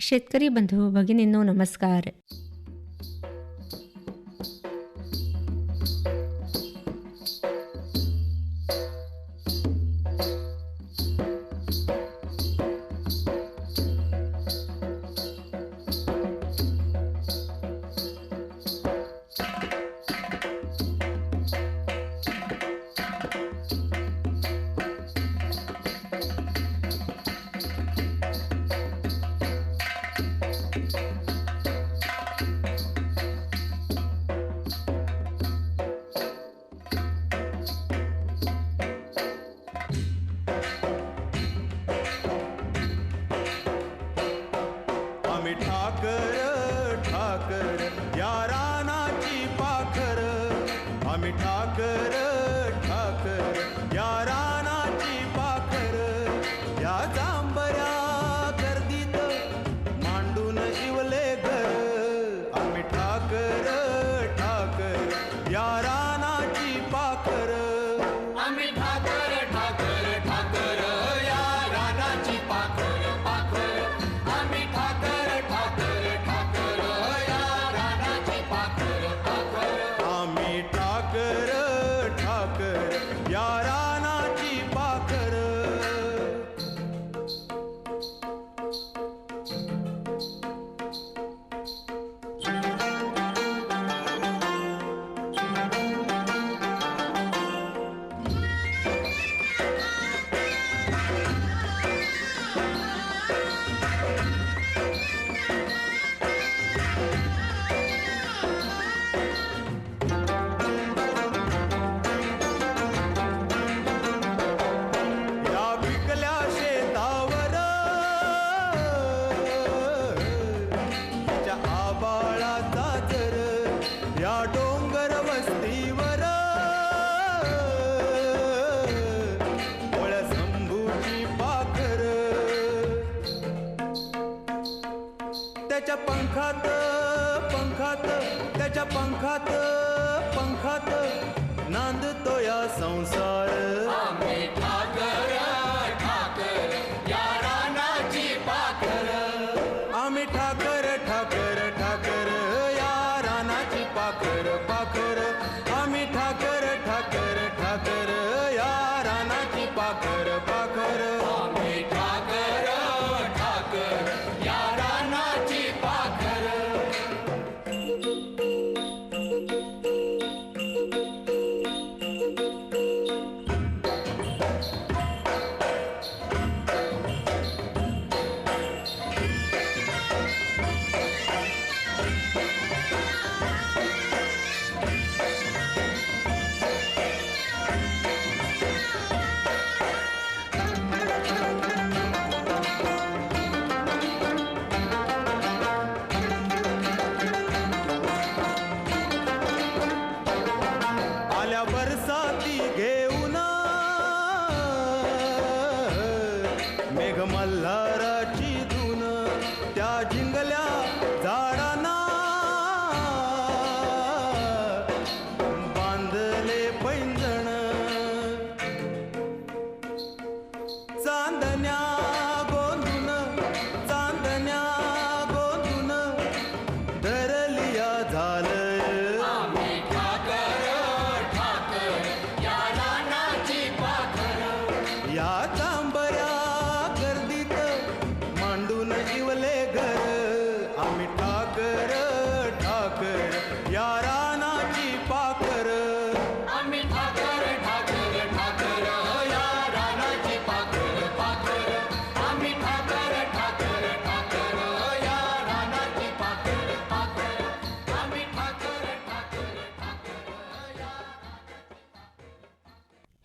शेतकरी बंधू भगिनींनो नमस्कार. ठाकर ठाकर पंखात त्याच्या पंखात पंखात नांदतो या संसार. आम्ही ठाकर ठाकर या रानाची पाखर. आम्ही ठाकर ठाकर ठाकर या रानाची पाखर पाखर. आम्ही ठाकर ठाकर ठाकर या रानाची पाखर. மலர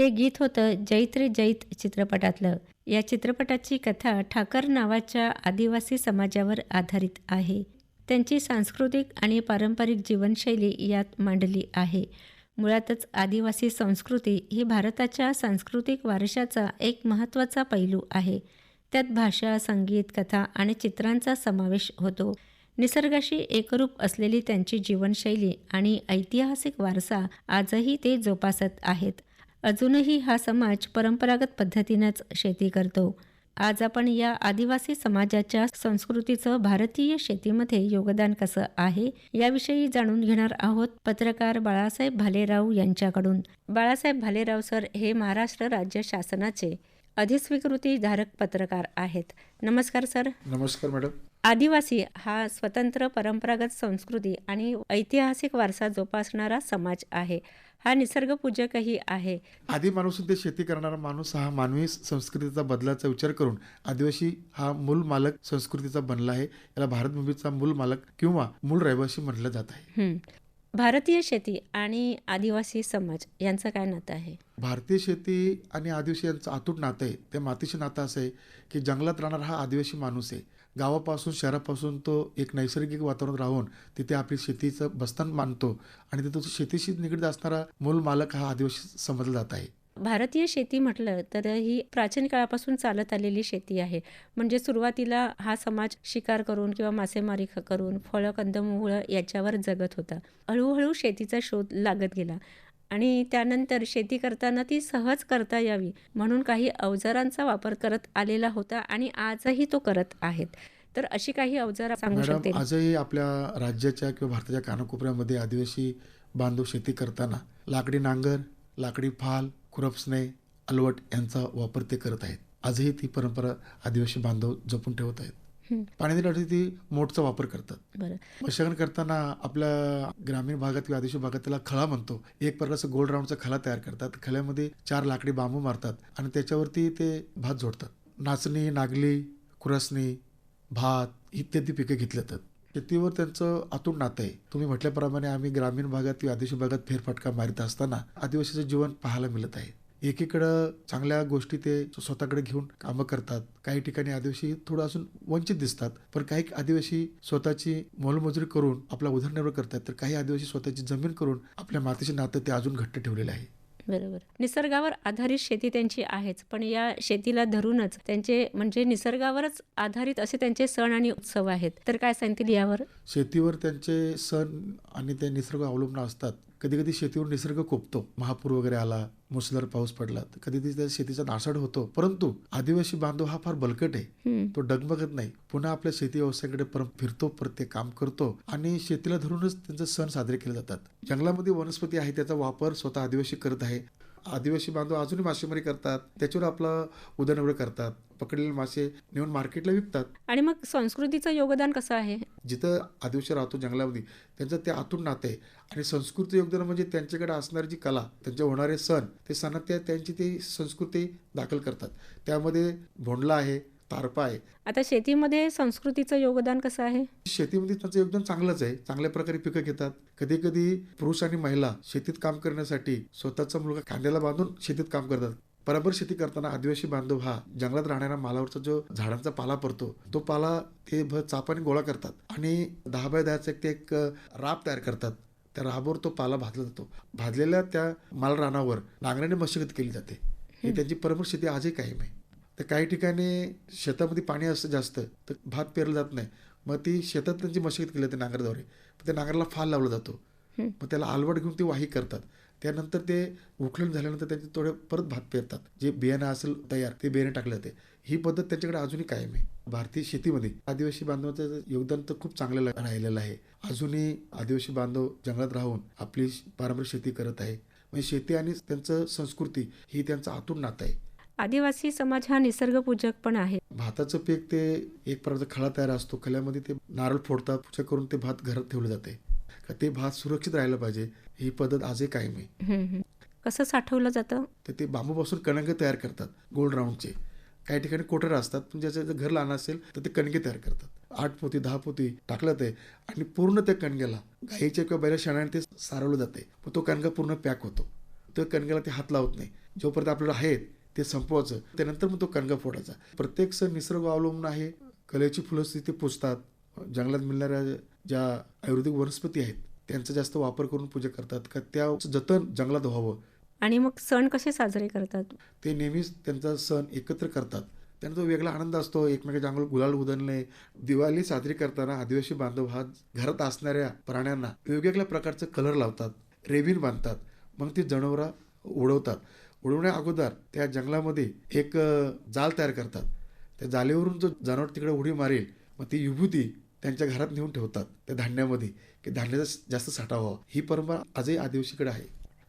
हे गीत होतं जैत्र जैत चित्रपटातलं. या चित्रपटाची कथा ठाकर नावाच्या आदिवासी समाजावर आधारित आहे. त्यांची सांस्कृतिक आणि पारंपरिक जीवनशैली यात मांडली आहे. मुळातच आदिवासी संस्कृती ही भारताच्या सांस्कृतिक वारशाचा एक महत्त्वाचा पैलू आहे. त्यात भाषा संगीत कथा आणि चित्रांचा समावेश होतो. निसर्गाशी एकरूप असलेली त्यांची जीवनशैली आणि ऐतिहासिक वारसा आजही ते जोपासत आहेत. अजूनही हा समाज परंपरागत पद्धतीनंच शेती करतो. आज आपण या आदिवासी समाजाच्या संस्कृतीचं भारतीय शेतीमध्ये योगदान कसं आहे याविषयी जाणून घेणार आहोत पत्रकार बाळासाहेब भालेराव यांच्याकडून. बाळासाहेब भालेराव सर हे महाराष्ट्र राज्य शासनाचे अधिस्वीकृती धारक पत्रकार आहेत. नमस्कार सर. नमस्कार मॅडम. आदिवासी हा स्वतंत्र परंपरागत संस्कृती आणि ऐतिहासिक वारसा जोपासणारा समाज आहे. हा निसर्गपूजकही आहे. आदी माणूस ते शेती करणारा माणूस हा मानवी संस्कृतीचा बदलाचा विचार करून आदिवासी हा मूल मालक संस्कृतीचा बनला आहे. याला भारतभूमीचा मूल मालक किंवा मूळ रहिवासी म्हटलं जात आहे. भारतीय शेती आणि आदिवासी समाज यांचं काय नातं आहे? भारतीय शेती आणि आदिवासी यांचं अतूट नातं आहे. ते मातीचे नातं असं आहे की जंगलात राहणारा हा आदिवासी माणूस आहे. गावापासून शहरापासून तो एक नैसर्गिक वातावरण राहून तिथे आपली शेतीचं बस्तान मानतो आणि तिथं शेतीशी निगडीत असणारा मूल मालक हा आदिवासी समजला जात आहे. भारतीय शेती म्हटलं तर ही प्राचीन काळापासून चालत आलेली शेती आहे. म्हणजे सुरुवातीला हा समाज शिकार करून किंवा मासेमारी करून फळं कंदमुळं याच्यावर जगत होता. हळूहळू शेतीचा शोध लागत गेला. आणि त्यानंतर शेती करताना ती सहज करता यावी म्हणून काही अवजारांचा वापर करत आलेला होता आणि आजही तो करत आहेत. तर अशी काही अवजार सांगू शकते आजही आपल्या राज्याच्या किंवा भारताच्या कानाकोपऱ्यामध्ये आदिवासी बांधव शेती करताना लाकडी नांगर लाकडी फाल खुरपसणे अलवट यांचा वापर ते करत आहेत. आजही ती परंपरा आदिवासी बांधव जपून ठेवत आहेत. हं, पाण्यासाठी ती मोठचा वापर करतात. मशागण करताना आपल्या ग्रामीण भागात किंवा आदिवासी भागात त्याला खळा म्हणतो. एक प्रकारचं गोल राऊंडचा खळा तयार करतात. खळ्यामध्ये चार लाकडी बांबू मारतात आणि त्याच्यावरती ते भात जोडतात. नाचणी नागली कुरसणी भात इत्यादी पिके घेतली जातात. शेतीवर त्यांचं आतून नातं आहे. तुम्ही म्हटल्याप्रमाणे आम्ही ग्रामीण भागात किंवा आदिवासी भागात फेरफटका मारित असताना आदिवासीचं जीवन पाहायला मिळत आहे. एकीकडं चांगल्या गोष्टी ते स्वतःकडे घेऊन कामं करतात. काही ठिकाणी आदिवासी थोडं अजून वंचित दिसतात. पण काही आदिवासी स्वतःची मोलमजुरी करून आपला उदरनिर्वाह करतात. तर काही आदिवासी स्वतःची जमीन करून आपल्या मातीचे नातं ते अजून घट्ट ठेवलेलं आहे. बरोबर. निसर्गावर आधारित शेती त्यांची आहेच. पण या शेतीला धरूनच त्यांचे म्हणजे निसर्गावरच आधारित असे त्यांचे सण आणि उत्सव आहेत. तर काय सांगतील यावर? शेतीवर त्यांचे सण आणि ते निसर्ग अवलंबून असतात. कधी कधी शेतीवर निसर्ग कोपतो. महापूर वगैरे आला मुसळधार पाऊस पडला तर कधी कधी त्या शेतीचा नासाड होतो. परंतु आदिवासी बांधव हा फार बलकट आहे. तो डगमगत नाही. पुन्हा आपल्या शेती व्यवसायाकडे परत फिरतो परत ते काम करतो आणि शेतीला धरूनच त्यांचे सण साजरे केले जातात. जंगलामध्ये वनस्पती आहे त्याचा वापर स्वतः आदिवासी करत आहे. आदिवासी बांधव अजूनही मासेमारी करतात. त्याच्यावर आपला उदरनिर्वाह करतात. पकडलेले मासे नेऊन मार्केटला विकतात. आणि मग संस्कृतीचं योगदान कसं आहे? जिथं आदिवासी राहतो जंगलामध्ये त्यांचं ते आतून नातं आहे. आणि संस्कृती योगदान म्हणजे त्यांच्याकडे असणारी जी कला त्यांचे होणारे सण ते सणात त्या त्यांची ती संस्कृती दाखल करतात. त्यामध्ये भोंडला आहे तारपा आहे. आता शेतीमध्ये संस्कृतीचं योगदान कसं आहे? शेतीमध्ये त्यांचं योगदान चांगलंच आहे. चांगल्या प्रकारे पिकं घेतात. कधी कधी पुरुष आणि महिला शेतीत काम करण्यासाठी स्वतःचा मुलगा कांद्याला बांधून शेतीत काम करतात. बरोबर शेती करताना आदिवासी बांधव हा जंगलात राहणाऱ्या मालावरचा जो झाडांचा पाला पडतो तो पाला ते भ चापाने गोळा करतात आणि दहा बाय दहाचा एक ते एक राब तयार करतात. त्या राबावर तो पाला भाजला जातो. भाजलेल्या त्या माल रानावर नांगराने मशागत केली जाते. ही त्यांची परंपरा शेती आजही कायम आहे. तर काही ठिकाणी शेतामध्ये पाणी असतं जास्त तर भात पेरलं जात नाही. मग ती शेतात त्यांची मशागत केली जाते नांगराद्वारे. त्या नांगराला फाल लावला जातो. मग त्याला आलवट घेऊन ते वाही करतात. त्यानंतर ते उकळून झाल्यानंतर त्यांचे थोडे परत भात पेरतात. जे बियाणं असेल तयार ते बियाणे टाकले जाते. ही पद्धत त्यांच्याकडे अजूनही कायम आहे. भारतीय शेतीमध्ये आदिवासी बांधवाचं योगदान तर खूप चांगलं राहिलेलं आहे. अजूनही आदिवासी बांधव जंगलात राहून आपली पारंपरिक शेती करत आहे. म्हणजे शेती आणि त्यांचं संस्कृती ही त्यांचं आतून नातं आहे. आदिवासी समाज हा निसर्गपूजक पण आहे. भाताचं पीक ते एक प्रकारचा खळा तयार असतो. खळ्यामध्ये ते नारळ फोडतात. पूजा करून ते भात घरात ठेवलं जाते. का ते भात सुरक्षित राहायला पाहिजे ही पद्धत आजही कायम आहे. कसं साठवलं जातं? तर ते बांबूपासून कणगे तयार करतात गोल राऊंडचे. काही ठिकाणी कोटर असतात पण ज्याचं जर घर लहान असेल तर ते कणगे तयार करतात. आठ पोती दहा पोती टाकलं ते आणि पूर्ण त्या कणग्याला गाईच्या किंवा बैला शेणाने ते सारवलं जाते. मग तो कणगा पूर्ण पॅक होतो. तो कणग्याला ते हात लावत नाही. जोपर्यंत आपल्याला आहे ते संपवायचं. त्यानंतर मग तो कणगा फोडायचा. प्रत्येक सण निसर्ग अवलंबून आहे. कलेची फुलं तिथे पुजतात. जंगलात मिळणाऱ्या ज्या आयुर्वेदिक वनस्पती आहेत त्यांचा जास्त वापर करून पूजा करतात. का त्या जतन जंगलात व्हावं. आणि मग सण कसे साजरे करतात? ते नेहमीच त्यांचा सण एकत्र करतात. त्यांना तो वेगळा आनंद असतो. एकमेकाच्या अंगावर गुलाल उधळणे दिवाळी साजरी करताना आदिवासी बांधव हा घरात असणाऱ्या प्राण्यांना वेगवेगळ्या प्रकारचे कलर लावतात. रेबीन बांधतात. मग ती जनावरं उडवतात. उडवण्या अगोदर त्या जंगलामध्ये एक जाल तयार करतात. त्या जालेवरून जो जनावर तिकडे उडी मारेल मग ती विभूती त्यांच्या घरात नेऊन ठेवतात त्या धान्यामध्ये की धान्याचा जास्त साठा व्हावा ही परंपरा आजही आदिवासीकडे आहे.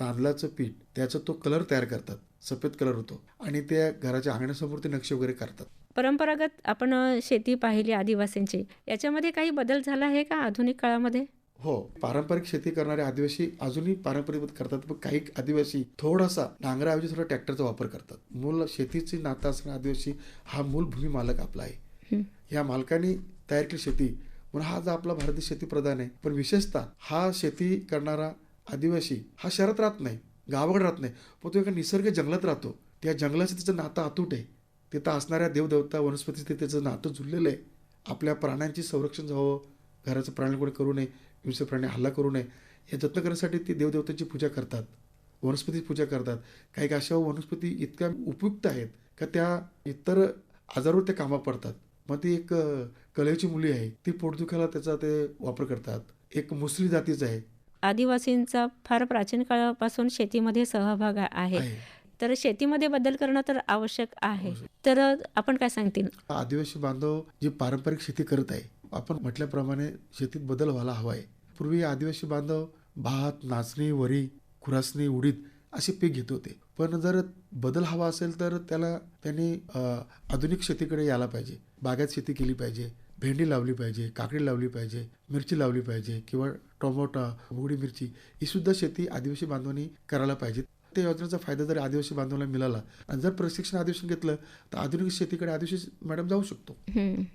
तांदळाचं पीठ त्याचा तो कलर तयार करतात सफेद कलर होतो आणि त्या घराच्या अंगणासमोर ते नक्षी वगैरे करतात. परंपरागत आपण शेती पाहिली आदिवासींची. याच्यामध्ये काही बदल झाला आहे का आधुनिक काळामध्ये? हो पारंपरिक शेती करणारे आदिवासी अजूनही पारंपरिक करतात. पण काही आदिवासी थोडासा नांगराऐवजी थोडा ट्रॅक्टरचा वापर करतात. मूल शेतीची नातं असणारा आदिवासी हा मूल भूमी मालक आपला आहे. या मालकाने तयार केली शेती म्हणून हा जो आपला भारत देश शेती प्रधान आहे पण विशेषतः हा शेती करणारा आदिवासी हा शहरात राहत नाही गावाकडे राहत नाही पण तो एका निसर्ग जंगलात राहतो. त्या जंगलाचं त्याचं नातं अतूट आहे. तिथं असणाऱ्या देवदेवता वनस्पती त्याचं नातं जुळलेलं आहे. आपल्या प्राण्यांची संरक्षण व्हावं घराचं प्राणी कोणी करू नये हिंसक प्राणी हल्ला करू नये. हे जतन करण्यासाठी ते देवदेवतांची पूजा करतात. वनस्पतीची पूजा करतात. काही काही अशा वनस्पती इतक्या उपयुक्त आहेत का त्या इतर आजारावर ते कामा पडतात. मग ती एक कलेची मुली आहे. ती पोटदुखायला त्याचा ते वापर करतात. एक मुसली जातीचं आहे. आदिवासींचा फार प्राचीन काळापासून शेतीमध्ये सहभाग आहे. तर शेतीमध्ये बदल करणं तर आवश्यक आहे. तर आपण काय सांगतील? आदिवासी बांधव जी पारंपरिक शेती करत आहे आपण म्हटल्याप्रमाणे शेतीत बदल व्हायला हवा आहे पूर्वी आदिवासी बांधव भात नाचणी वरी खुरासणी उडीद असे पीक घेत होते. पण जर बदल हवा असेल तर त्याला त्यांनी आधुनिक शेतीकडे यायला पाहिजे. बागायत शेती केली पाहिजे भेंडी लावली पाहिजे काकडी लावली पाहिजे मिरची लावली पाहिजे किंवा टोमॅटो उघडी मिरची ही सुद्धा शेती आदिवासी बांधवांनी करायला पाहिजे त्या योजनेचा फायदा जर आदिवासी बांधवांना मिळाला आणि जर प्रशिक्षण आदिवासी घेतलं तर आधुनिक शेतीकडे आदिवासी मॅडम जाऊ शकतो.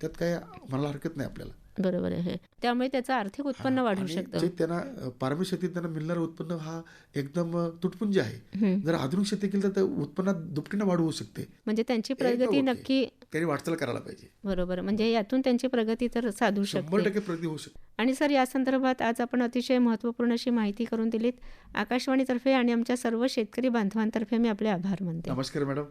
त्यात काय मला हरकत नाही आपल्याला. बरोबर आहे. त्यामुळे त्याचं आर्थिक उत्पन्न वाढू शकतं. जे त्यांना पारंपरिक शेतीत त्यांना मिळणारं उत्पन्न हा एकदम तुटपुंज आहे. जर आधुनिक शेती केली तर उत्पन्नात दुपटीनं वाढ होऊ शकते. म्हणजे त्यांची प्रगती. नक्की त्यांनी वाटचाल करायला पाहिजे. बरोबर. म्हणजे यातून त्यांची प्रगती तर साधू शकते. टक्के प्रगती होऊ शकते. आणि सर या संदर्भात आज आपण अतिशय महत्त्वपूर्ण अशी माहिती करून दिलीत. आकाशवाणीतर्फे आणि आमच्या सर्व शेतकरी बांधवांतर्फे मी आपले आभार मानते. नमस्कार मॅडम.